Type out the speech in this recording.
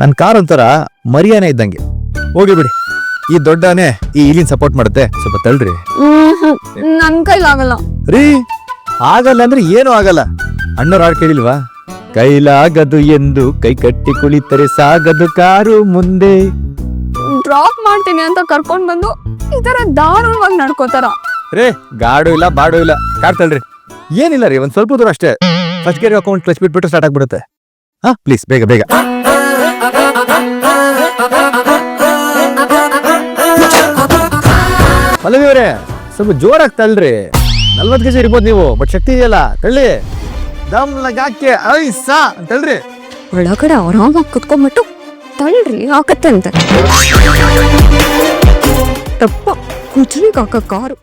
ನನ್ನ ಕಾರ್ ಒಂಥರ ಮರಿಯಾನೆ ಇದ್ದಂಗೆ. ಹೋಗಿ ಬಿಡಿ. ಈ ದೊಡ್ಡಾನೆ ಈ ಇಲಿನ್ ಸಪೋರ್ಟ್ ಮಾಡುತ್ತೆ. ಸ್ವಲ್ಪ ತಳ್ರಿ. ನನ್ ಕೈಲಾಗಲ್ಲ ರೀ ಆಗಲ್ಲ ಅಂದ್ರೆ ಏನೂ ಆಗಲ್ಲ. ಅಣ್ಣವ್ರ ಹಾಡು ಕೇಳಿಲ್ವಾ? ಕೈಲಾಗದು ಎಂದು ಕೈ ಕಟ್ಟಿ ಕುಳಿತರೆ ಸಾಗದು ಕಾರು ಮುಂದೆ. ಡ್ರಾಪ್ ಮಾಡ್ತೀನಿ ಅಂತ ಕರ್ಕೊಂಡ್ ಬಂದು ಈ ತರ ದಾರುಣವಾಗಿ ನಡ್ಕೋತಾರ. ರೇ ಗಾಡು ಇಲ್ಲ ಬಾಡು ಇಲ್ಲ. ಕಾರ್ ತಳ್ರಿ. ಏನಿಲ್ಲ ರೀ ಒಂದ್ ಸ್ವಲ್ಪ ದೂರ ಅಷ್ಟೇ. ಫಸ್ಟ್ ಗೇರ್ ಅಕೌಂಟ್ ಕ್ಲಚ್ ಬಿಟ್ಬಿಟ್ಟು ಸ್ಟಾರ್ಟ್ ಆಗ್ಬಿಡುತ್ತೆ. ಹಾ ಪ್ಲೀಸ್ ಬೇಗ ಬೇಗ. ಪಲ್ಲವಿ ಅವರೇ ಸ್ವಲ್ಪ ಜೋರಾಗಿ ತಳ್ಳ್ರಿ. ನಲ್ವತ್ತು ಕೆಜಿ ಇರ್ಬೋದು ನೀವು ಬಟ್ ಶಕ್ತಿ ಇದೆಯಲ್ಲ, ತಳ್ಳಿ. ದಮ್ ಲಗಾಕೆ ಐ ಸಾ ತಳ್ರಿ ಒಳಗಡೆ ಆರಾಮಾಗಿ ಕುತ್ಕೊಂಡ್ಬಿಟ್ಟು ತಳ್ಳ್ರಿ ಹಾಕತ್ತೆ ಅಂತ ತಪ್ಪ ಕುಚ್ಲಿಕ್ಕೆ ಹಾಕ ಕಾರು.